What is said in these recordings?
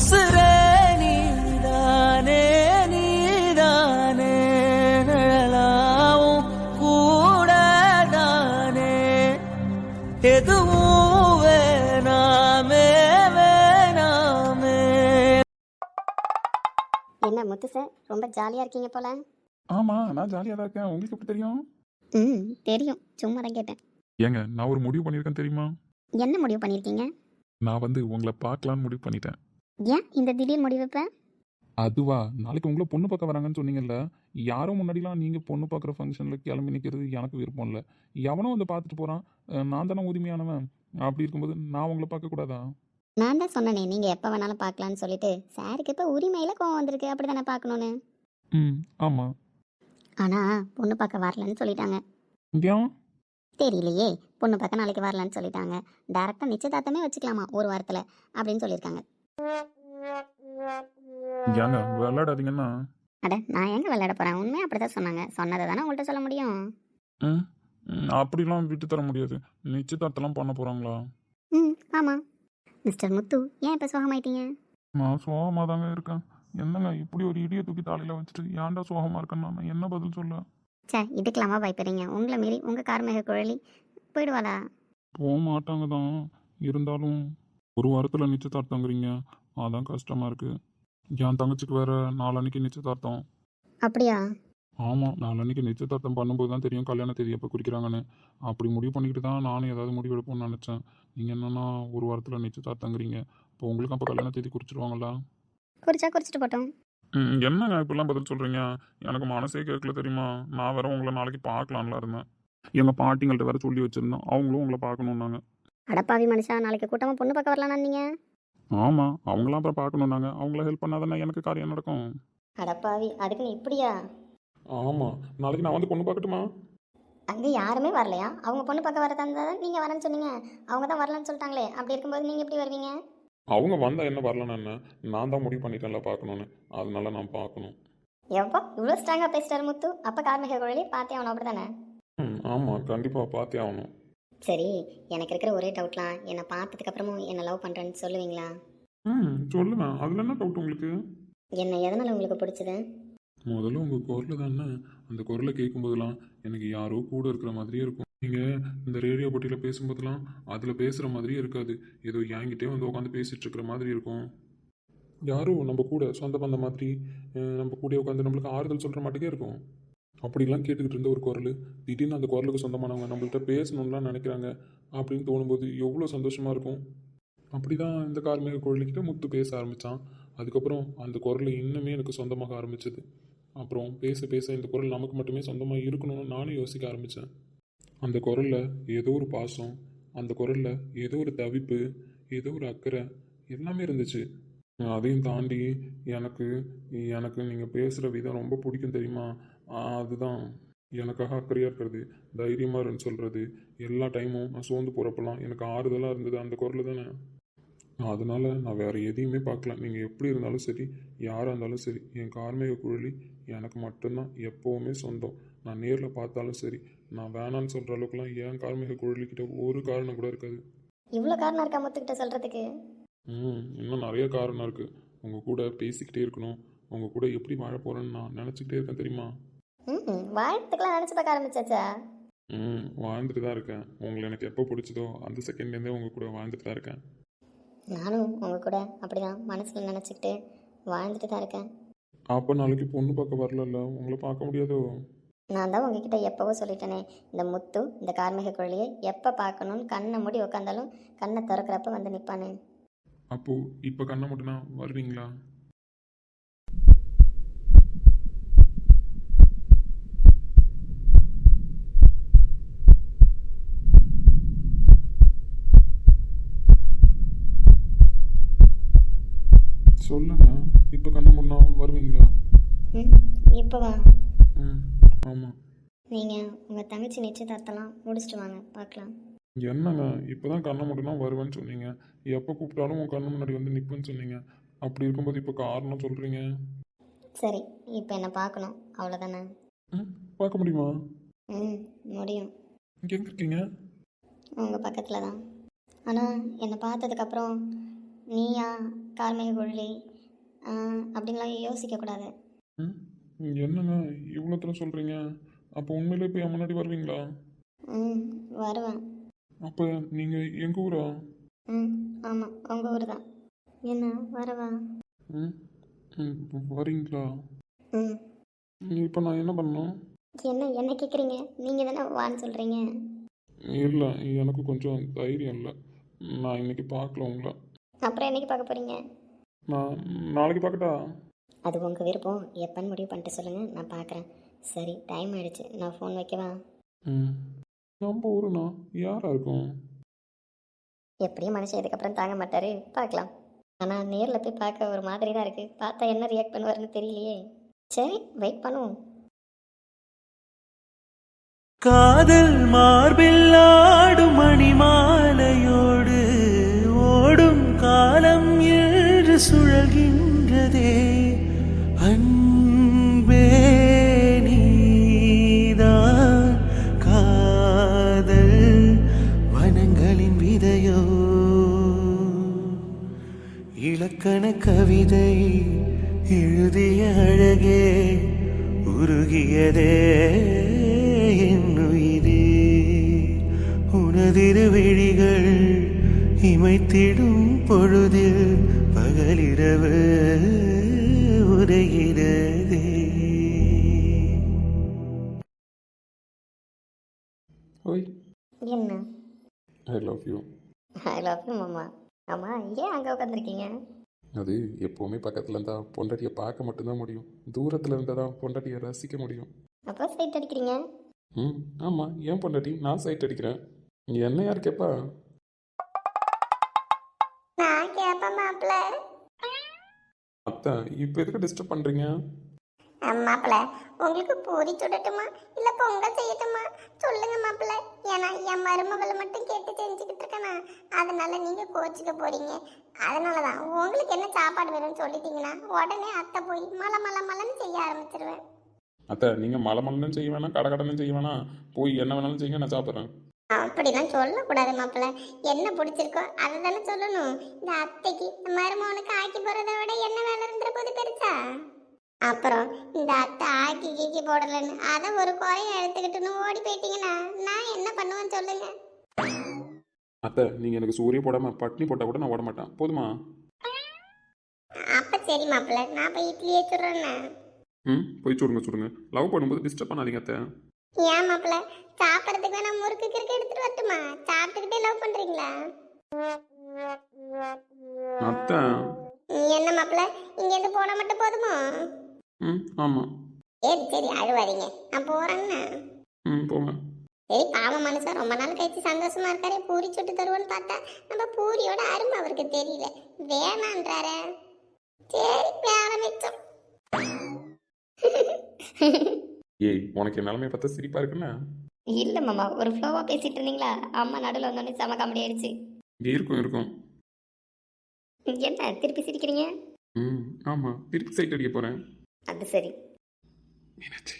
உசுரே நீதானே நீதானே நிழலாவும் கூடதானே எதுவும் வேணாமே வேணாமே என்ன முத்து சார் ரொம்ப ஜாலியாக இருக்கீங்க போல? ஆமாம் நான் ஜாலியாக தான் இருக்கேன். உங்களுக்கு எப்படி தெரியும்? ம் தெரியும். சும்மா தான் கேட்டேன். ஏங்க நான் ஒரு முடிவு பண்ணியிருக்கேன் தெரியுமா? என்ன முடிவு பண்ணியிருக்கீங்க? நான் வந்து உங்களை பார்க்கலான்னு முடிவு பண்ணிட்டேன். ஏன் இந்த திடீர் முடிவு இப்போ? அதுவா நாளைக்கு உங்களை பொண்ணு பார்க்க வராங்கன்னு சொன்னீங்கல்ல யாரும் முன்னாடிலாம் நீங்கள் பொண்ணு பார்க்குற ஃபங்க்ஷனில் கிளம்பி நிற்கிறது எனக்கு விருப்பம் இல்லை. எவனோ வந்து பார்த்துட்டு போகிறான் நான் தானே உரிமையானவன்? அப்படி இருக்கும்போது நான் உங்களை பார்க்கக்கூடாதா நான் தான் சொன்னனே நீங்கள் எப்போ வேணாலும் பார்க்கலான்னு சொல்லிட்டு சாருக்கு இப்போ உரிமையில் கோவம் வந்திருக்கு அப்படி தானே பார்க்கணுன்னு ம் ஆமாம் ஆனால் பொண்ணு பார்க்க வரலன்னு சொல்லிட்டாங்க. ஏன் தெரியலையே பொண்ணு பார்க்க நாளைக்கு வரலன்னு சொல்லிட்டாங்க. டேரெக்டாக நிச்சயதார்த்தமே வச்சுக்கலாமா ஒரு வாரத்தில் அப்படின்னு சொல்லியிருக்காங்க. ஏங்க விளையாடாதீங்கன்னா? அட நான் எங்கே விளையாட போகிறேன் உண்மையாக அப்படி தான் சொன்னாங்க. சொன்னதை தானே உங்கள்கிட்ட சொல்ல முடியும்? ம் ம், அப்படிலாம் விட்டு தர முடியாது. நிச்சயதார்த்தம்லாம் பண்ண போகிறாங்களா ம் ஆமாம் மிஸ்டர் முத்து ஏன் இப்போ சோகமாயிட்டீங்க? நான் சோகமாக தாங்க இருக்கேன். என்னங்க இப்படி ஒரு இடியை தூக்கி தலையில் வச்சுட்டு ஏன்டா சோகமாக இருக்கேன்னா நான் என்ன பதில் சொல்ல? சே இதுக்கெல்லாமா பயப்படுறீங்க. உங்களை மீறி உங்கள் கார்மேக குழலி போயிடுவாளா? போக மாட்டாங்க தான். இருந்தாலும் ஒரு வாரத்தில் நிச்சயதார்த்தங்கிறீங்க. அதான் கஷ்டமாக இருக்குது என் தங்கச்சிக்கு வேற நாளன்னைக்கு நிச்சயதார்த்தம். அப்படியா? ஆமாம் நாளன்னைக்கு நிச்சயதார்த்தம் பண்ணும்போது தான் தெரியும் கல்யாண தேதி எப்போ குறிக்கிறாங்கன்னு. அப்படி முடிவு பண்ணிக்கிட்டு தான் நானும் ஏதாவது முடிவு எடுப்போம்னு நினச்சேன். நீங்கள் என்னென்னா ஒரு வாரத்தில் நிச்சயதார்த்தங்கிறீங்க. இப்போ உங்களுக்கு அப்போ கல்யாண தேதி குறிச்சிருவாங்களா குறிச்சா குறிச்சிட்டு போட்டோம். ம், என்னங்க இப்படிலாம் பதில் சொல்கிறீங்க எனக்கு மனசே கேட்கல தெரியுமா? நான் வேற உங்களை நாளைக்கு பார்க்கலான்ல இருந்தேன். எங்கள் பாட்டிங்கள்ட்ட வேற சொல்லி வச்சுருந்தோம் அவங்களும் உங்களை பார்க்கணுன்னாங்க அடப்பாவி மனுஷா நாளைக்கு கூட்டமாக பொண்ணு பார்க்க வரலாம் நீங்கள் ஆமாம் அவங்களாம் அப்புறம் பார்க்கணுன்னாங்க அவங்கள ஹெல்ப் பண்ணாதானே எனக்கு காரியம் நடக்கும். அடப்பாவி அதுக்கு நீ இப்படியா? ஆமாம் நாளைக்கு நான் வந்து பொண்ணு பார்க்கட்டுமா? அங்கே யாருமே வரலையா? அவங்க பொண்ணு பார்க்க வரதா இருந்தால் நீங்கள் வரேன்னு சொன்னீங்க. அவங்க தான் வரலன்னு சொல்லிட்டாங்களே. அப்படி இருக்கும்போது நீங்கள் எப்படி வருவீங்க? அவங்க வந்தால் என்ன வரலன்னு என்ன நான் தான் முடிவு பண்ணிட்டேன்ல பார்க்கணுன்னு அதனால நான் பார்க்கணும். எப்போ இவ்வளோ ஸ்ட்ராங்காக பேசிட்டாரு முத்து. அப்போ கார்மிக குழலி பார்த்தே அவனை அப்படி தானே ம் ஆமாம் கண்டிப்பாக பார்த்தே ஆகணும். சரி எனக்கு இருக்கிற ஒரே டவுட்லாம் என்னை பார்த்ததுக்கு அப்புறமும் என்னை லவ் பண்ணுறேன்னு சொல்லுவீங்களா? ம் சொல்லுவேன். அதில் என்ன டவுட் உங்களுக்கு? என்னை எதனால் உங்களுக்கு பிடிச்சது? முதல்ல உங்கள் குரல் தானே. அந்த குரலை கேட்கும்போதெல்லாம் எனக்கு யாரோ கூட இருக்கிற மாதிரியே இருக்கும். நீங்கள் இந்த ரேடியோ போட்டியில் பேசும்போதெல்லாம் அதில் பேசுகிற மாதிரியே இருக்காது. ஏதோ என்கிட்டே வந்து உட்காந்து பேசிகிட்டு இருக்கிற மாதிரி இருக்கும். யாரோ நம்ம கூட சொந்த பந்த மாதிரி நம்ம கூட உட்காந்து நம்மளுக்கு ஆறுதல் சொல்கிற மாட்டேங்கே இருக்கும். அப்படிலாம் கேட்டுக்கிட்டு இருந்த ஒரு குரல். திடீர்னு அந்த குரலுக்கு சொந்தமானவங்க நம்மள்கிட்ட பேசணும்லாம் நினைக்கிறாங்க. அப்படின்னு தோணும்போது எவ்வளோ சந்தோஷமாக இருக்கும். அப்படி தான் இந்த கார்மிக குரலிக்கிட்ட முத்து பேச ஆரம்பித்தான் அதுக்கப்புறம் அந்த குரல் இன்னுமே எனக்கு சொந்தமாக ஆரம்பிச்சது. அப்புறம் பேச பேச இந்த குரல் நமக்கு மட்டுமே சொந்தமாக இருக்கணும்னு நானும் யோசிக்க ஆரம்பித்தேன் அந்த குரலில் ஏதோ ஒரு பாசம் அந்த குரலில் ஏதோ ஒரு தவிப்பு ஏதோ ஒரு அக்கறை எல்லாமே இருந்துச்சு. அதையும் தாண்டி எனக்கு எனக்கு நீங்கள் பேசுகிற விதம் ரொம்ப பிடிக்கும் தெரியுமா? அதுதான். எனக்காக அக்கறையாக இருக்கிறது. தைரியமாக இருன்னு சொல்கிறது எல்லா டைமும் நான் சோர்ந்து போகிறப்பெல்லாம் எனக்கு ஆறுதலாக இருந்தது அந்த குரல் தானே. அதனால நான் வேறு எதையுமே பார்க்கல. நீங்கள் எப்படி இருந்தாலும் சரி யாராக இருந்தாலும் சரி என் கார்மிக குழலி எனக்கு மட்டும்தான் எப்போவுமே சொந்தம். நான் நேரில் பார்த்தாலும் சரி நான் வேணான்னு சொல்கிற அளவுக்குலாம் என் கார்மிக குழலிக்கிட்ட ஒரு காரணம் கூட இருக்காது. இவ்வளோ காரணம் இருக்கா முத்துக்கிட்ட சொல்கிறதுக்கு ம் இன்னும் நிறைய காரணம் இருக்குது உங்கள் கூட பேசிக்கிட்டே இருக்கணும். உங்கள் கூட எப்படி வாழ போகிறேன்னு நான் நினச்சிக்கிட்டே இருக்கேன் தெரியுமா? ம் வாழ்த்துக்கெல்லாம் நினச்சி பார்க்க ஆரம்பிச்சாச்சா? ம் வாழ்ந்துட்டு தான் இருக்கேன். உங்களை எனக்கு எப்போ பிடிச்சதோ அந்த செகண்ட்லேருந்தே உங்கள் கூட வாழ்ந்துட்டு தான் இருக்கேன். நானும் உங்கள் கூட அப்படிதான் மனசில் நினச்சிக்கிட்டு வாழ்ந்துட்டு தான் இருக்கேன். அப்போ நாளைக்கு பொண்ணு பார்க்க வரலல்ல? உங்களை பார்க்க முடியாதோ? நான் தான் உங்ககிட்ட எப்போவோ சொல்லிட்டேனே இந்த முத்து இந்த கார்மிக குழலியை எப்போ பார்க்கணும்னு கண்ணை மூடி உட்காந்தாலும் கண்ணை திறக்கிறப்ப வந்து நிற்பானு அப்போது இப்போ கண்ணை மட்டும்னா வருவீங்களா? சொல்லுங்க இப்போ கண்ணை முன்னா வருவீங்களா? ம் இப்போவா ம் ஆமாம் நீங்கள் உங்கள் தங்கச்சி நிச்சயதார்த்தம்லாம் முடிச்சிட்டு வாங்க பார்க்கலாம் என்னங்க இப்போ தான் கண்ணை மட்டும்னா வருவேன்னு சொன்னீங்க. எப்போ கூப்பிட்டாலும் உன் கண்ணு முன்னாடி வந்து நிற்பேன்னு சொன்னீங்க. அப்படி இருக்கும்போது இப்போ காரணம் சொல்கிறீங்க சரி இப்போ என்னை பார்க்கணும். அவ்வளோதானே ம் பார்க்க முடியுமா? ம் முடியும். இங்கே எங்கே இருக்கீங்க? உங்கள் பக்கத்தில் தான் ஆனால் என்னை பார்த்ததுக்கப்புறம் நீயா கார்மேக கொள்ளி ஆ, அப்படின்லாம் யோசிக்கக்கூடாது. ம் என்னண்ணா இவ்வளோ தூரம் சொல்கிறீங்க? அப்போ உண்மையிலே போய் என் முன்னாடி வருவீங்களா? ம் வருவேன். அப்போ நீங்கள் எங்கள் ஊரா? ம் ஆமாம் உங்கள் ஊர் தான். என்ன வரவா? ம் ம், வரீங்களா? ம். இப்போ நான் என்ன பண்ணணும்? என்ன என்ன கேட்குறீங்க? நீங்கள் தானே வான்னு சொல்கிறீங்க? இல்லை எனக்கு கொஞ்சம் தைரியம் இல்லை. நான் இன்னைக்கு பார்க்கல உங்களை. அப்புறம் என்னைக்கு பார்க்க போகிறீங்க நான் நாளைக்கு பார்க்கட்டா? அது உங்கள் விருப்பம். எப்போன்னு முடிவு பண்ணிட்டு சொல்லுங்கள் நான் பார்க்குறேன். சரி டைம் ஆயிடுச்சு. நான் ஃபோன் வைக்கவா? ம். நம்ம ஊருண்ணா யாராக இருக்கும்? எப்படியும் மனுஷன் இதுக்கப்புறம் தாங்க மாட்டாரு. பார்க்கலாம். ஆனால் நேரில் போய் பார்க்க ஒரு மாதிரி தான் இருக்குது பார்த்தா என்ன ரியாக்ட் பண்ணுவாருன்னு தெரியலையே. சரி வெயிட் பண்ணுவோம். காதல் மார்பில் சுழல்கின்றதே. அன்பே நீதான் காதல் வனங்களின் விதையோ. இலக்கண கவிதை எழுதிய அழகே உருகியதே என்னுயிரே. உனதிரு விழிகள் இமைத்திடும் பொழுதில் பகலிரவு உரைகிறதே ஓய். என்ன? I love you I love you மாமா. ஆமாம் ஏன் அங்கே உட்காந்துருக்கீங்க அது எப்போவுமே பக்கத்தில் இருந்தால் பொண்டாட்டியை பார்க்க மட்டும்தான் முடியும். தூரத்தில் இருந்தால் தான் பொண்டாட்டியை ரசிக்க முடியும். அப்போ சைட் அடிக்கிறீங்க? ம் ஆமாம் ஏன் பொண்டாட்டி? நான் சைட் அடிக்கிறேன். என்ன யார் கேட்பா அத்தை இப்போ எதுக்கு டிஸ்டர்ப் பண்ணுறீங்க மாப்பிள்ள உங்களுக்கு பூரி சுடட்டுமா? இல்லை பொங்கல் செய்யட்டுமா? சொல்லுங்க மாப்பிள்ள ஏன்னா என் மருமகளை மட்டும் கேட்டு செஞ்சுக்கிட்டு இருக்கேனா. அதனால நீங்க கோச்சிக்க போறீங்க. அதனால தான் உங்களுக்கு என்ன சாப்பாடு வேணும்னு சொல்லிட்டீங்கன்னா உடனே அத்தை போய் மலை மலை மலைன்னு செய்ய ஆரம்பிச்சிருவேன். அத்தை நீங்கள் மலை மலைன்னு செய்ய வேணாம் கடை கடன்னு செய்ய வேணாம். போய் என்ன வேணாலும் செய்யுங்க நான் சாப்பிட்றேன். அப்படிலாம் சொல்லக்கூடாது மாப்பிள்ள. என்ன பிடிச்சிருக்கோ அதை தானே சொல்லணும். இந்த அத்தைக்கு இந்த மருமகனுக்கு ஆக்கி போறதை விட என்ன வேலை இருந்துற போது பெருசா? அப்புறம் இந்த அத்தை ஆக்கி கீக்கி போடலன்னு அதை ஒரு குறைய எடுத்துக்கிட்டுன்னு ஓடி போயிட்டீங்கன்னா நான் என்ன பண்ணுவேன்னு சொல்லுங்க. அத்தை நீங்கள் எனக்கு சூரிய போடாமல் பட்னி போட்டால் கூட நான் ஓட மாட்டேன். போதுமா? அப்ப சரி மாப்பிள்ள நான் போய் இட்லியே சுடுறேன்னு. ம் போய் சுடுங்க சுடுங்க. லவ் பண்ணும்போது டிஸ்டர்ப் பண்ணாதீங்க அத்தை. ஏன் மாப்பிள்ள? சாப்பிட்றதுக்கு வேணா முறுக்கு கிறுக்கு எடுத்துட்டு வரட்டுமா? சாப்பிட்டுக்கிட்டே லவ் பண்றீங்களா? அத்தை. என்ன மாப்பிள்ள? இங்க இருந்து போனா மட்டும் போதுமா? ம் ஆமாம் சரி சரி அழுவாதீங்க. நான் போறேன்னு ம் போங்க. சரி பாவம் மனுஷன் ரொம்ப நாள் கழிச்சு சந்தோஷமா இருக்காரு பூரி சுட்டு தருவோன்னு பார்த்தா நம்ம பூரியோட அருமை அவருக்கு தெரியல. வேணான்றாரு. சரி வேலை மிச்சம். ஏய் உனக்கு என் நிலமையை பார்த்தா சிரிப்பாக இருக்குண்ணே இல்ல மாமா ஒரு ஃப்ளோவா பேசிட்டு இருந்தீங்களா? அம்மா நடுவில் வந்தோடனே செம காமெடி ஆயிடுச்சு. இருக்கும் இருக்கும். என்ன திருப்பி சிரிக்கிறீங்க? ம் ஆமாம் திருப்பி சைட் அடிக்க போகிறேன் அது சரி. மீனாட்சி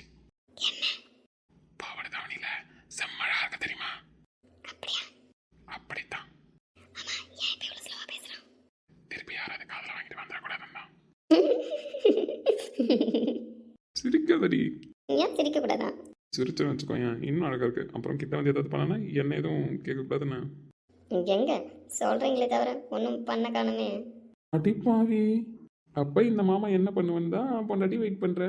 பாவாடை தாவணியில செம்மழா இருக்க தெரியுமா? அப்படியா? அப்படித்தான். திருப்பி யாராவது காதில் வாங்கிட்டு வந்துடக்கூடாதுன்னா சிரிக்காதடி. ஏன் சிரிக்க கூடாதா சிரிச்சுன்னு வச்சுக்கோயேன். இன்னும் அழகா இருக்கு. அப்புறம் கிட்ட வந்து ஏதாவது பண்ணனா என்ன எதுவும் கேட்கக்கூடாதுண்ணே எங்க? சொல்றீங்களே தவிர ஒன்றும் பண்ண காணுமே. அடி பாவி. அப்ப இந்த மாமா என்ன பண்ணுவேன்னு தான் பொண்டாட்டி வெயிட் பண்ற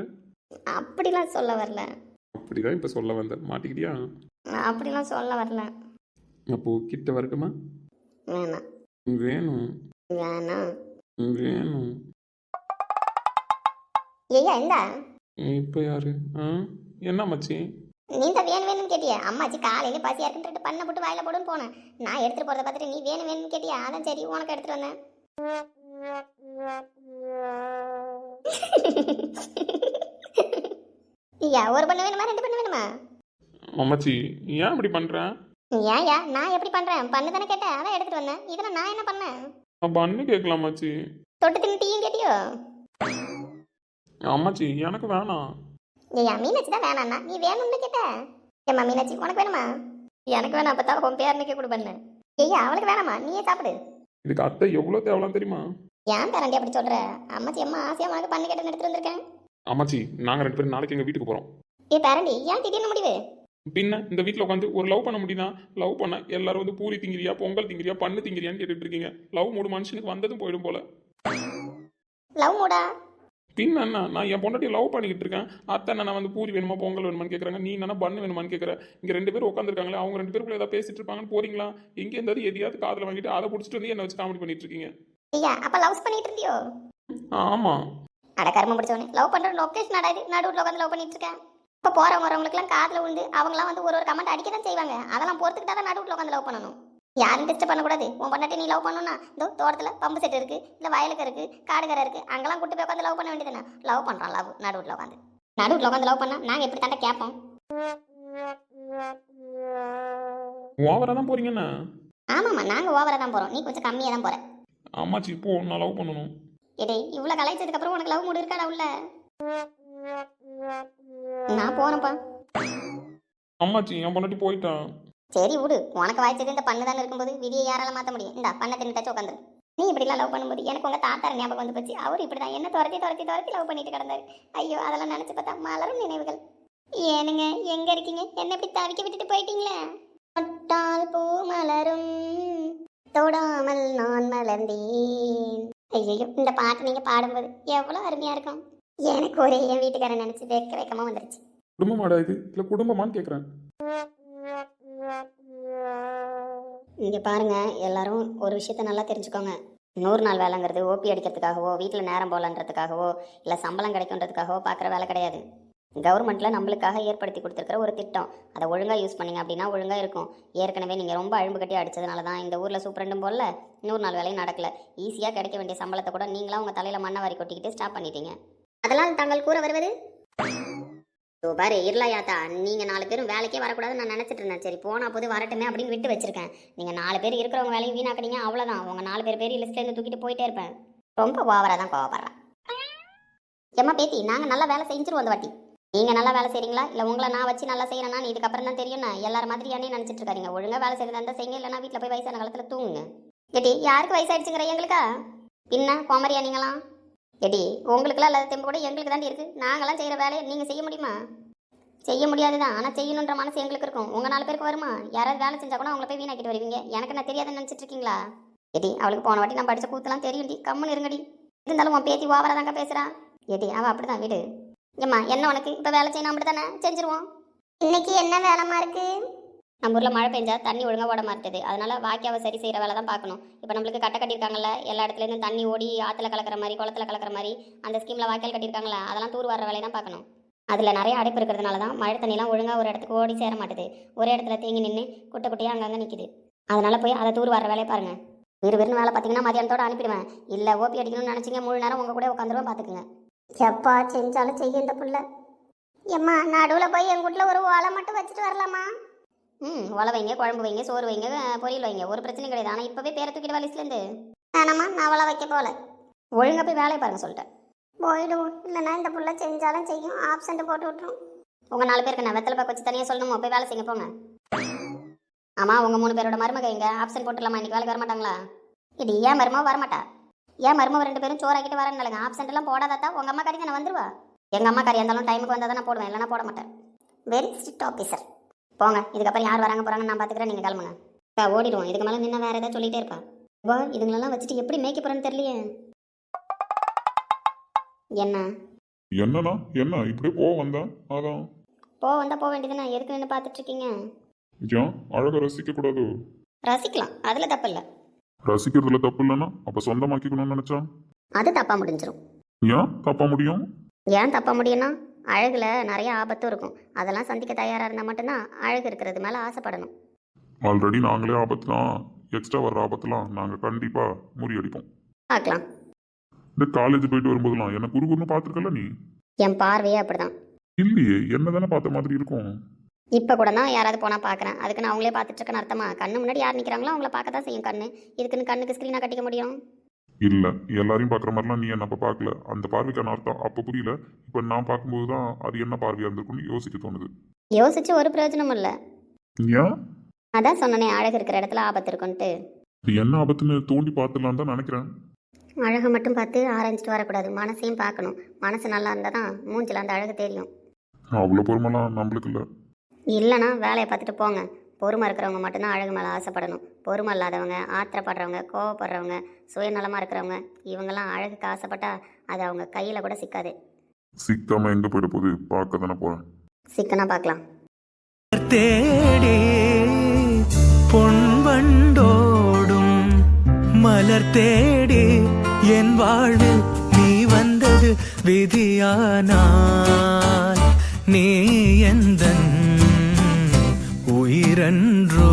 அப்படிலாம் சொல்ல வரல. அப்படிதான் இப்ப சொல்ல வந்தேன். மாட்டிக்கிட்டியா? அப்படிலாம் சொல்ல வரல. அப்போ கிட்ட வரட்டுமா? வேணாம். வேணும். வேணாம். வேணும். ஐயா இந்தா. இப்போ யாரு? ஆ? என்ன மச்சி நீ தான் வேணும் வேணும்னு கேட்டியா? அம்மாச்சி காலையில பசியா இருக்குன்ட்டு பண்ண போட்டு வாயில போடுன்னு போனேன். நான் எடுத்துட்டு போறத பார்த்துட்டு நீ வேணும் வேணும்னு கேட்டியா? அதான் சரி உனக்கு எடுத்துட்டு வந்தேன். ஐயா ஒரு பண்ண வேணுமா ரெண்டு பண்ண வேணுமா? அம்மாச்சி ஏன் இப்படி பண்ற? ஏன்யா நான் எப்படி பண்றேன்? பண்ணு தானே கேட்டேன் அதான் எடுத்துட்டு வந்தேன். இதில் நான் என்ன பண்ணேன்? நான் பண்ணு கேட்கலாம் தொட்டு தின்னு டீயும் கேட்டியோ? அம்மாச்சி எனக்கு வேணாம். ஐயா மீனாட்சி தான் வேணாண்ணா நீ வேணும்னு கேட்ட? ஏம்மா மீனாட்சி உனக்கு வேணுமா? எனக்கு வேணாம் அப்போ தான் உன் பேரனுக்கே கூட பண்ணு. ஐயா அவளுக்கு வேணாமா? நீயே சாப்பிடு. இதுக்கு அத்தை எவ்வளோ தேவலாம் தெரியுமா? ஏன் பேரண்டி அப்படி சொல்ற? அம்மாச்சி அம்மா ஆசையா உனக்கு பண்ணு கேட்டு எடுத்துட்டு வந்திருக்கேன். அம்மாச்சி நாங்கள் ரெண்டு பேரும் நாளைக்கு எங்கள் வீட்டுக்கு போகிறோம் ஏ பேரண்டி ஏன் திடீர்னு முடிவு? பின்ன இந்த வீட்டில் உட்காந்து ஒரு லவ் பண்ண முடியுதா லவ் பண்ண எல்லாரும் வந்து பூரி திங்கிறியா பொங்கல் திங்கிறியா பண்ணு திங்கிறியான்னு கேட்டுட்டு இருக்கீங்க. லவ் மூடு மனுஷனுக்கு வந்ததும் போயிடும் போல. லவ் மூடா? பின்ன என்ன நான் என் பொண்டாட்டி லவ் பண்ணிக்கிட்டு இருக்கேன். அத்தை நான் வந்து பூரி வேணுமா பொங்கல் வேணுமான்னு கேட்குறாங்க நீ என்ன பண்ணு வேணுமான்னு கேட்குற இங்கே ரெண்டு பேரும் உட்காந்துருக்காங்களே அவங்க ரெண்டு பேருக்குள்ள ஏதாவது பேசிட்டு இருப்பாங்கன்னு போறீங்களா? எங்கே இருந்தாலும் எதையாவது காதில் வாங்கிட்டு அதை பிடிச்சிட்டு வந்து என்ன வச்சு காமெடி பண்ணிட்டு இருக்கீங்க. ஐயா அப்ப லவ்ஸ் பண்ணிட்டு இருந்தியோ? ஆமாம் அட கர்மம் பிடிச்சவனே லவ் பண்ற லொகேஷன் அடாது நடுவுல உட்காந்து லவ் பண்ணிட்டு இருக்கேன். இப்போ போறவங்க வரவங்களுக்குலாம் காதுல உண்டு அவங்கலாம் வந்து ஒரு ஒரு கமெண்ட் அடிக்க தான் செய்வாங்க. அதெல்லாம் பொறுத்துக்கிட்டா தான் நடுவுல உட்காந்து லவ் பண்ணணும். யாரும் டிஸ்டர்ப் பண்ணக்கூடாது. உன் பொண்டாட்டி நீ லவ் பண்ணணும்னா இதோ தோட்டத்துல பம்பு செட் இருக்கு இல்ல வயலுக்கு இருக்கு காடுகரை இருக்கு அங்கெல்லாம் கூட்டு போய் உட்காந்து லவ் பண்ண வேண்டியதுனா லவ் பண்றோம் லவ் நடுவுல உட்காந்து நடுவுல உட்காந்து லவ் பண்ணா நாங்க எப்படி தாண்டா கேட்போம் ஓவராக தான் போறீங்கண்ணா ஆமாம்மா நாங்க ஓவரா தான் போறோம். நீ கொஞ்சம் கம்மியா தான் போற. அம்மாச்சி போ நான் லவ் பண்ணணும். இடே இவ்வளவு கலாய்ச்சதுக்கு அப்புறம் உனக்கு லவ் மூடு இருக்காடா உள்ள? நான் போறேன்ப்பா. அம்மாச்சி என் பொண்டாட்டி போயிட்டான் சரி விடு. உனக்கு வாய்ச்சது இந்த பண்ணு தானே இருக்கும்போது? விதியை யாரால மாத்த முடியும்? இந்த பண்ணை தின்னுட்டாச்சும் உட்காந்துரு நீ இப்படிலாம் லவ் பண்ணும்போது எனக்கு உங்க தாத்தார ஞாபகம் வந்து போச்சு. அவர் இப்படிதான். என்ன துரத்தி துரத்தி துரத்தி லவ் பண்ணிட்டு கிடந்தாரு. ஐயோ அதெல்லாம் நினைச்சு பார்த்தா மலரும் நினைவுகள். ஏனுங்க எங்க இருக்கீங்க? என்ன இப்படி தவிக்க விட்டுட்டு போயிட்டீங்களே? தொட்டால் பூ மலரும். தொடாமல் நான் மலர்ந்தேன். ஐயோ இந்த பாட்டு நீங்க பாடும்போது எவ்வளவு அருமையா இருக்கும். எனக்கு ஒரே என் வீட்டுக்காரன் நினைச்சு வெக்க வெக்கமா வந்துருச்சு. குடும்பமாடா இது? இல்லை குடும்பமான்னு கேட்குறேன் இங்கே பாருங்க எல்லாரும் ஒரு விஷயத்த நல்லா தெரிஞ்சுக்கோங்க. நூறு நாள் வேலைங்கிறது ஓபி அடிக்கிறதுக்காகவோ வீட்டில் நேரம் போகலன்றதுக்காகவோ இல்லை சம்பளம் கிடைக்குன்றதுக்காகவோ பார்க்குற வேலை கிடையாது. கவர்மெண்ட்டில் நம்மளுக்காக ஏற்படுத்தி கொடுத்துருக்குற ஒரு திட்டம். அதை ஒழுங்காக யூஸ் பண்ணிங்க அப்படின்னா ஒழுங்காக இருக்கும். ஏற்கனவே நீங்கள் ரொம்ப அழும்பு கட்டி அடித்ததுனால தான் இந்த ஊரில் சூப்பரண்டும் போடல நூறு நாள் வேலையும் நடக்கல. ஈஸியாக கிடைக்க வேண்டிய சம்பளத்தை கூட நீங்களாம் உங்கள் தலையில் மண்ணை வாரி கொட்டிக்கிட்டு ஸ்டாப் பண்ணிட்டீங்க. அதெல்லாம் தாங்கள் கூற வருவது? ஓ பாரு இருளாயாத்தா நீங்கள் நாலு பேரும் வேலைக்கே வரக்கூடாதுன்னு நான் நினச்சிட்டு இருந்தேன். சரி போனா போது வரட்டுமே அப்படின்னு விட்டு வச்சிருக்கேன். நீங்கள் நாலு பேர் இருக்கிறவங்க வேலையும் வீணாக்குனீங்க அவ்வளோதான் உங்கள் நாலு பேர் பேர் லிஸ்ட்லேருந்து தூக்கிட்டு போயிட்டே இருப்பேன். ரொம்ப ஓவராக தான் கோவப்படுறேன் எம்மா பேத்தி நாங்கள் நல்லா வேலை செஞ்சிருவோம் அந்த வாட்டி. நீங்கள் நல்லா வேலை செய்கிறீங்களா இல்லை உங்களை நான் வச்சு நல்லா செய்கிறேன்னா இதுக்கப்புறம் தான் தெரியும் நான் எல்லாரும் மாதிரி நினச்சிட்டு இருக்காங்க ஒழுங்காக வேலை செய்கிறதா இருந்தால் செய்யுங்க இல்லைனா வீட்டில் போய் வயசான காலத்தில் தூங்குங்க. கேட்டி யாருக்கு வயசாகிடுச்சுங்கிற எங்களுக்கா? பின்ன கோமரியா நீங்களாம்? ஏடி உங்களுக்கெல்லாம் இல்லாத தெம்பு கூட எங்களுக்கு தாண்டி இருக்குது நாங்களாம் செய்கிற வேலையை நீங்கள் செய்ய முடியுமா? செய்ய முடியாது தான் ஆனால் செய்யணுன்ற மனசு எங்களுக்கு இருக்கும். உங்கள் நாலு பேருக்கு வருமா? யாராவது வேலை செஞ்சால் கூட அவங்கள போய் வீணாக்கிட்டு வருவீங்க. எனக்கு நான் தெரியாதுன்னு நினச்சிட்டு இருக்கீங்களா? ஏடி அவளுக்கு போன வாட்டி நான் படித்த கூத்தெல்லாம் தெரியும்டி கம்முன்னு இருங்கடி. இருந்தாலும் உன் பேத்தி ஓவரா தாங்க எடி அவள் அப்படிதான். வீடு. ஏம்மா என்ன உனக்கு? இப்போ வேலை செய்யணும் அப்படி தானே செஞ்சிருவோம். இன்னைக்கு என்ன வேலைமா இருக்குது நம்ம ஊரில் மழை பெஞ்சா தண்ணி ஒழுங்காக ஓட மாட்டுது. அதனால வாக்கியாவை சரி செய்கிற வேலை தான் பார்க்கணும். இப்போ நம்மளுக்கு கட்டை கட்டியிருக்காங்கல்ல எல்லா இடத்துலேருந்து தண்ணி ஓடி ஆற்றுல கலக்கிற மாதிரி குளத்துல கலக்கிற மாதிரி அந்த ஸ்கீமில் வாய்க்கால் கட்டியிருக்காங்களா அதெல்லாம் தூர் வர வேலையை தான் பார்க்கணும். அதில் நிறைய அடைப்பு இருக்கிறதுனால தான் மழை தண்ணிலாம் ஒழுங்காக ஒரு இடத்துக்கு ஓடி சேர மாட்டுது. ஒரே இடத்துல தேங்கி நின்று குட்டை குட்டையாக அங்கங்கே நிற்கிது அதனால் போய் அதை தூர் வர வேலையை பாருங்கள் வீறு விறுன்னு வேலை பார்த்தீங்கன்னா மதியானத்தோட அனுப்பிடுவேன். இல்லை ஓபி அடிக்கணும்னு நினச்சிங்க முழு நேரம் உங்கள் கூட உட்காந்துருவேன் பார்த்துக்குங்க. எப்பா செஞ்சாலும் செய்ய இந்த புள்ள. எம்மா நடுவில் போய் எங்கள் வீட்டில் ஒரு ஓலை மட்டும் வச்சுட்டு வரலாமா? ம் ஒலை வைங்க குழம்பு வைங்க சோறு வைங்க பொரியல் வைங்க. ஒரு பிரச்சனையும் கிடையாது. ஆனால் இப்போவே பேரை தூக்கிட்டு லிஸ்ட்லேருந்து வேணாம்மா நான் ஒலை வைக்க போகல ஒழுங்கா போய் வேலையை பாருங்க சொல்லிட்டேன். போயிடுவோம் இல்லைன்னா இந்த புள்ள செஞ்சாலும் செய்யும். ஆப்சண்ட் போட்டு விட்டுரும். உங்கள் நாலு பேருக்கு நான் வெத்தலை பாக்கு வச்சு தனியாக சொல்லணுமோ? போய் வேலை செய்யுங்க போங்க. ஆமாம் உங்கள் மூணு பேரோட மருமக எங்க? ஆப்சண்ட் போட்டுடலாமா? இன்னைக்கு வேலைக்கு வரமாட்டாங்களா? இது ஏன் மருமக வரமாட்டா? ஏன் மருமக ரெண்டு பேரும் சோறாக்கிட்டு வரேன்னு ஆப்சண்ட் எல்லாம் போடாதாத்தா உங்கள் அம்மா கறி நான் வந்துருவா? எங்கள் அம்மா கறி இருந்தாலும் டைமுக்கு வந்தால் தான் நான் போடுவேன். இல்லைன்னா போட மாட்டேன். வெரி ஸ்ட்ரிக்ட் ஆஃபீஸர் போங்க இதுக்கப்புறம் யார் வராங்க போகிறாங்க நான் பார்த்துக்கிறேன் நீங்கள் கிளம்புங்க. அக்கா ஓடிடுவோம். இதுக்கு மேலே நின்று வேறு ஏதாவது சொல்லிட்டே இருப்பா. வா இதுங்களெல்லாம் வச்சுட்டு எப்படி மேய்க்க போகிறேன்னு தெரியலையே. என்ன? என்னண்ணா? என்ன? இப்படியே போக வந்தேன் அதான். போ வந்தால் போக வேண்டியதுன்னா எதுக்கு நின்று பார்த்துட்டு இருக்கீங்க ஏன்? அழகை ரசிக்க கூடாது. ரசிக்கலாம். அதில் தப்பு இல்லை ரசிக்கிறதுல தப்பு இல்லைன்னா அப்ப சொந்தமாக்கிக்கணும்னு நினைச்சா? அது தப்பாக முடிஞ்சிடும் ஏன் தப்பா முடியும்? ஏன் தப்ப முடியும்னா அழகுல நிறைய ஆபத்தும் இருக்கும். அதெல்லாம் சந்திக்க தயாராக இருந்தால் மட்டும்தான் அழகு இருக்கிறது மேலே ஆசைப்படணும். ஆல்ரெடி நாங்களே ஆபத்து தான் எக்ஸ்ட்ரா வர்ற ஆபத்துலாம் நாங்க கண்டிப்பா முறியடிப்போம் பார்க்கலாம். இந்த காலேஜ் போயிட்டு வரும்போதெல்லாம் என்ன குறுகுறுன்னு பார்த்துருக்கல நீ? என் பார்வையே அப்படிதான். இல்லையே என்ன தானே பார்த்த மாதிரி இருக்கும்? இப்போ கூட தான் யாராவது போனால் பார்க்குறேன். அதுக்கு நான் அவங்களே பார்த்துட்டு இருக்கேன்னு அர்த்தமா? கண்ணு முன்னாடி யார் நிற்கிறாங்களோ அவங்கள பார்க்க தான் செய்யும் கண்ணு. இதுக்குன்னு கண்ணுக்கு ஸ்க்ரீனாக கட்டிக்க முடியும்? இல்ல. எல்லாரையும் பார்க்குற மாதிரிலாம் நீ என்ன அப்ப பார்க்கல. அந்த பார்வைக்கான அர்த்தம் அப்ப புரியல. இப்ப நான் பார்க்கும்போது தான் அது என்ன பார்வையா இருந்திருக்கும்னு யோசிக்க தோணுது. யோசிச்சு ஒரு பிரயோஜனமும் இல்லை. ஏன்? அதான் சொன்னனே அழகு இருக்கிற இடத்துல ஆபத்து இருக்குன்ட்டு. இது என்ன ஆபத்துன்னு தோண்டி பார்த்துடலாம் தான் நினைக்கிறேன். அழகை மட்டும் பார்த்து ஆரம்பிச்சிட்டு வரக்கூடாது. மனசையும் பார்க்கணும். மனசு நல்லா இருந்தால் தான் மூஞ்சில் அந்த அழகு தெரியும். அவ்வளோ பொறுமெல்லாம் நம்மளுக்கு இல்லை. இல்லைன்னா வேலையை பார்த்துட்டு போங்க. பொறுமை இருக்கிறவங்க மட்டும்தான் அழகு மேலே ஆசைப்படணும். பொறுமை இல்லாதவங்க ஆத்திரப்படுறவங்க கோவப்படுறவங்க சுயநலமாக இருக்கிறவங்க இவங்கெல்லாம் அழகுக்கு ஆசைப்பட்டா அது அவங்க கையில் கூட சிக்காது. சிக்காம எங்கே போயிட போகுது? பார்க்க தானே போகிறேன் சிக்கனா பார்க்கலாம். தேடி பொன் வண்டோடும் மலர் தேடி என் வாழ்வில் நீ வந்தது விதியானால் நீ எந்தன் உயிரன்றோ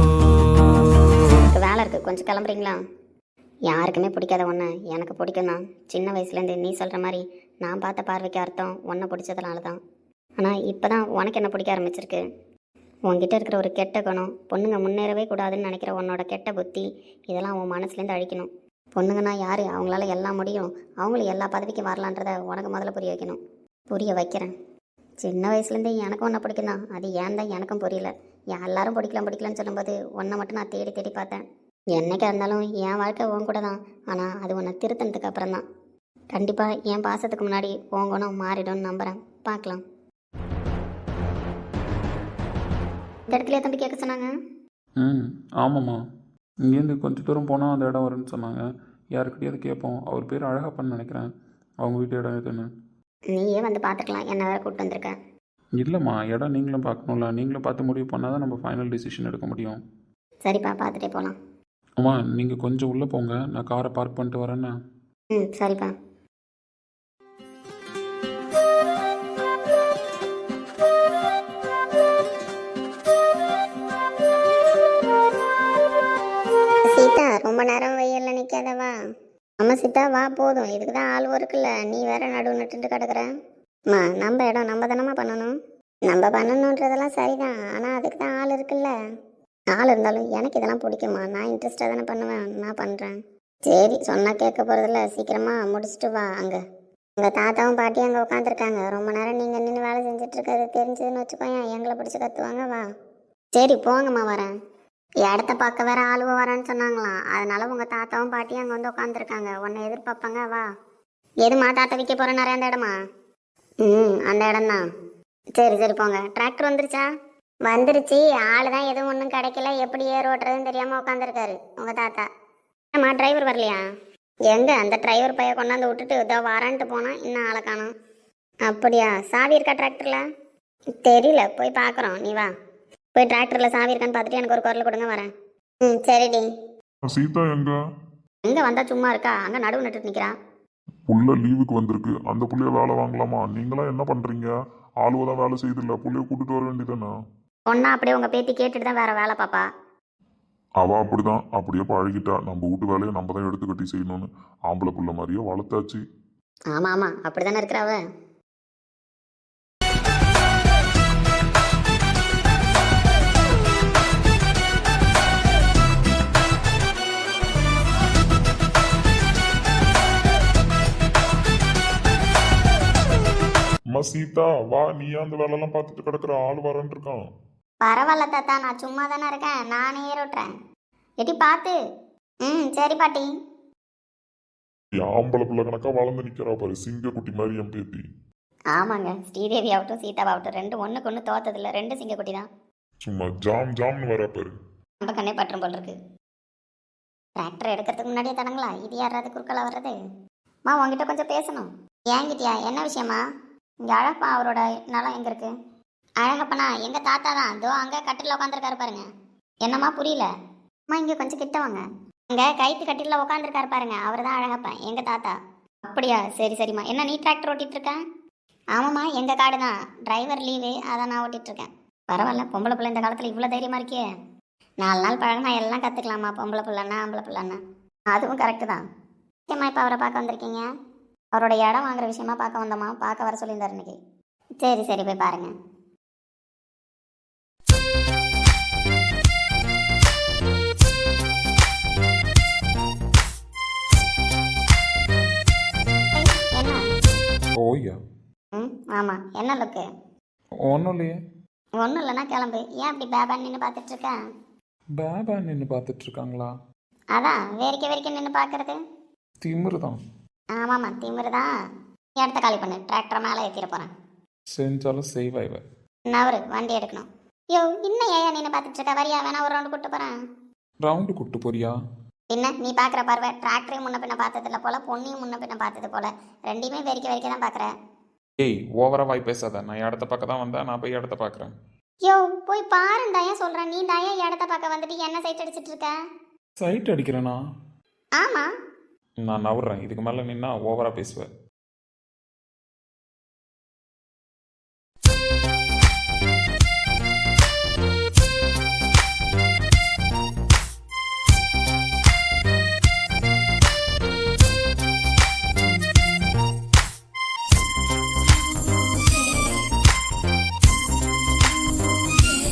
எனக்கு வேலை இருக்குது கொஞ்சம் கிளம்புறீங்களா? யாருக்குமே பிடிக்காத ஒன்று எனக்கு பிடிக்கும் தான் சின்ன வயசுலேருந்து நீ சொல்கிற மாதிரி நான் பார்த்த பார்வைக்கு அர்த்தம். உன்னை பிடிச்சதுனால தான் ஆனால் இப்போ தான் உனக்கு என்ன பிடிக்க ஆரம்பிச்சிருக்கு? உன்கிட்ட இருக்கிற ஒரு கெட்ட குணம் பொண்ணுங்க முன்னேறவே கூடாதுன்னு நினைக்கிற உன்னோட கெட்ட புத்தி இதெல்லாம் உன் மனசுலேருந்து அழிக்கணும். பொண்ணுங்கன்னா யார்? அவங்களால எல்லாம் முடியும். அவங்களும் எல்லா பதவிக்கும் வரலான்றத உனக்கு முதல்ல புரிய வைக்கணும். புரிய வைக்கிறேன். சின்ன வயசுலேருந்தே எனக்கும் ஒன்றை பிடிக்கும் தான் அது ஏன் தான் எனக்கும் புரியல. எல்லாரும் பிடிக்கலாம் பிடிக்கலன்னு சொல்லும்போது உன்னை மட்டும் நான் தேடி தேடி பார்த்தேன். என்னைக்கா இருந்தாலும் என் வாழ்க்கை உன் கூட தான். ஆனால் அது உன்னை திருத்தினதுக்கு அப்புறம் தான் கண்டிப்பாக என் பாசத்துக்கு முன்னாடி உன் குணம் மாறிடும்னு நம்புகிறேன் பார்க்கலாம். இந்த இடத்துல தம்பி கேட்க சொன்னாங்க? ம் ஆமாம்மா. இங்கேருந்து கொஞ்சம் தூரம் போனால் அந்த இடம் வரும்னு சொன்னாங்க. யாருக்கிட்டையாவது கேட்போம். அவர் பேர் அழகப்பன்னு நினைக்கிறேன். அவங்க வீட்டு இடம் எதுன்னு. நீயே வந்து பார்த்துக்கலாம். என்ன வேற கூப்பிட்டு வந்திருக்க. இல்லைம்மா இடம் நீங்களும் பார்க்கணும்ல. நீங்களும் பார்த்து முடிவு பண்ணால் தான் நம்ம ஃபைனல் டிசிஷன் எடுக்க முடியும். சரிப்பா பார்த்துட்டே போகலாம் அம்மா நீங்கள் கொஞ்சம் உள்ளே போங்க. நான் காரை பார்க் பண்ணிட்டு வரேன்னா ம் சரிப்பா. சீதா ரொம்ப நேரம் வெயில்ல நிக்காதவா? அம்மா சீதா வா போதும். இதுக்கு தான் ஆள் இருக்குல்ல நீ வேற நடுவு நட்டுட்டு கிடக்குற. அம்மா நம்ம இடம் நம்ம தானம்மா பண்ணணும். நம்ம பண்ணணுன்றதெல்லாம் சரிதான். ஆனால் அதுக்கு தான் ஆள் இருக்குல்ல. ஆள் இருந்தாலும் எனக்கு இதெல்லாம் பிடிக்குமா நான் இன்ட்ரெஸ்டாக தானே பண்ணுவேன். நான் பண்ணுறேன் சரி சொன்னால் கேட்க போகிறதில்ல சீக்கிரமாக முடிச்சுட்டு வா அங்கே. உங்கள் தாத்தாவும் பாட்டியும் அங்கே உட்காந்துருக்காங்க ரொம்ப நேரம் நீங்கள் நின்று வேலை செஞ்சிட்ருக்கிறது தெரிஞ்சதுன்னு வச்சுக்கோயேன். எங்களை பிடிச்சி கத்துவாங்க வா. சரி போங்கம்மா வரேன். இடத்த பார்க்க வேற ஆளுவ வரேன்னு சொன்னாங்களாம். அதனால உங்க தாத்தாவும் பாட்டியும் அங்கே வந்து உட்காந்துருக்காங்க உன்னை எதிர்பார்ப்பாங்க வா. எதுமா தாத்தா விற்க போற நிறைய அந்த இடமா? ம் அந்த இடம் தான் சரி சரி போங்க. டிராக்டர் வந்துருச்சா? வந்துருச்சு. ஆளு தான் எதுவும் ஒன்றும் கிடைக்கல. எப்படி ஏர் ஓட்டுறதுன்னு தெரியாம உட்காந்துருக்காரு உங்க தாத்தா. ஏம்மா டிரைவர் வரலையா? எங்க? அந்த டிரைவர் பைய கொண்டாந்து விட்டுட்டு இதோ வரேன்ட்டு போனா இன்னும் ஆளை காணோம். அப்படியா? சாவி இருக்கா டிராக்டர்ல தெரியல. போய் பார்க்குறோம் நீ வா. போய் டிராக்டரில் சாவி இருக்கான்னு பார்த்துட்டு எனக்கு ஒரு குரல் கொடுங்க வரேன். ம் சரிடி. சீதா எங்க? எங்கே வந்தால் சும்மா இருக்கா? அங்கே நடுவு நட்டுட்டு நிற்கிறா புள்ள லீவுக்கு வந்திருக்கு. அந்த புள்ளைய வேலை வாங்கலாமா? நீங்களாம் என்ன பண்றீங்க? ஆளுவ தான் வேலை செய்யுதில்ல புள்ளைய கூட்டிட்டு வர வேண்டியதானே ஒன்றா அப்படியே உங்கள் பேத்தி கேட்டுட்டு தான் வேற வேலை பாப்பா. அவ அப்படிதான். அப்படியே பழகிட்டா. நம்ம வீட்டு வேலையை நம்ம தான் எடுத்து கட்டி செய்யணும்னு. ஆம்பளை புள்ள மாதிரியே வளர்த்தாச்சு. ஆமாம் ஆமாம் அப்படி தானே இருக்கிறாவ அம்மா சீதா வா நீ அந்த வேலையெல்லாம் பார்த்துட்டு கிடக்குற? ஆள் வரேன் இருக்கான். பரவாயில்ல தாத்தா நான் சும்மா தானே இருக்கேன். நானே ஏர் ஓட்டுறேன் எட்டி பார்த்து ம் சரி பாட்டி. ஆம்பளை பிள்ளை கணக்கா வளர்ந்து நிக்கிறா பாரு சிங்க குட்டி மாதிரி என் பேத்தி. ஆமாங்க ஸ்ரீதேவி ஆகட்டும் சீதாவாகட்டும் ரெண்டு ஒன்றுக்கு ஒன்று தோத்ததில்ல ரெண்டு சிங்கக்குட்டி தான். சும்மா ஜாம் ஜாம்னு வரா பாரு. நம்ம கண்ணே பற்றும் போல் இருக்கு. டிராக்டர் எடுக்கிறதுக்கு முன்னாடியே தடங்களா இது யாராவது குறுக்கல வர்றது? மா உங்ககிட்ட கொஞ்சம் பேசணும். ஏங்கிட்டியா என்ன விஷயமா? இங்கே அழப்பா அவரோட நிலம் எங்கே இருக்கு? அழகப்பனா எங்கள் தாத்தா தான் இதோ அங்கே கட்டில உட்காந்துருக்காரு பாருங்க. என்னம்மா புரியல? அம்மா இங்கே கொஞ்சம் கிட்ட வாங்க. அங்கே கைத்து கட்டிலில் உட்காந்துருக்காரு பாருங்க. அவர் தான் அழகப்பன் எங்கள் தாத்தா. அப்படியா? சரி சரிம்மா. என்ன நீ டிராக்டர் ஓட்டிகிட்டு இருக்க ஆமாம்மா எங்கள் காடு தான் டிரைவர் லீவு அதான் நான் ஓட்டிகிட்டு இருக்கேன் பரவாயில்ல பொம்பளை பிள்ளை இந்த காலத்தில் இவ்வளோ தைரியமாக இருக்கே நாலு நாள் பழகினா எல்லாம் கற்றுக்கலாமா பொம்பளை பிள்ளைன்னா ஆம்பளை பிள்ளைன்னா. அதுவும் கரெக்டு தான். ஏம்மா இப்போ அவரை பார்க்க வந்திருக்கீங்க? அவரோட இடம் வாங்குற விஷயமா பார்க்க வந்தோமா? பார்க்க வர சொல்லியிருந்தாரு இன்னைக்கு. சரி சரி போய் பாருங்க. ஓய்யா. ம் ஆமாம் என்ன லுக்கு ஒன்றும் இல்லையே. ஒன்றும் இல்லைன்னா கிளம்பு. ஏன் அப்படி பேபான்னு நின்று பார்த்துட்டு இருக்கேன் பேபா நின்று பார்த்துட்டு இருக்காங்களா அதான் வேரிக்க வேரிக்க நின்று பார்க்கறது. திமிரு தான் ஆமாம்மா திமிருதான் இடத்த காலி பண்ணு டிராக்டர் மேலே ஏற்றிட போகிறேன் செஞ்சாலும் செய்வா இவ. நவரு வண்டி எடுக்கணும். யோ இன்னும் ஏன் நின்று பார்த்துட்டு இருக்க? வரியா வேணா ஒரு ரவுண்டு கூட்டு போகிறேன் ரவுண்டு கூட்டு போறியா? பின்ன நீ பார்க்குற பார்வை டிராக்டரையும் முன்ன பின்ன பார்த்ததில்ல போல பொண்ணையும் முன்ன பின்ன பார்த்தது போல. ரெண்டையுமே வெறிக்க வெறிக்க தான் பார்க்குற. ஏய் ஓவரா வாய் பேசாத. நான் இடத்த பார்க்க தான் வந்தேன் நான் போய் இடத்த பார்க்குறேன். யோ போய் பாருண்டா ஏன் சொல்கிறேன் நீ தாயா இடத்த பார்க்க வந்துட்டு என்ன சைட் அடிச்சிட்டு இருக்க? சைட் அடிக்கிறேனா? ஆமாம் நான் நவுறேன். இதுக்கு மேலே நின்னா ஓவரா பேசுவேன்.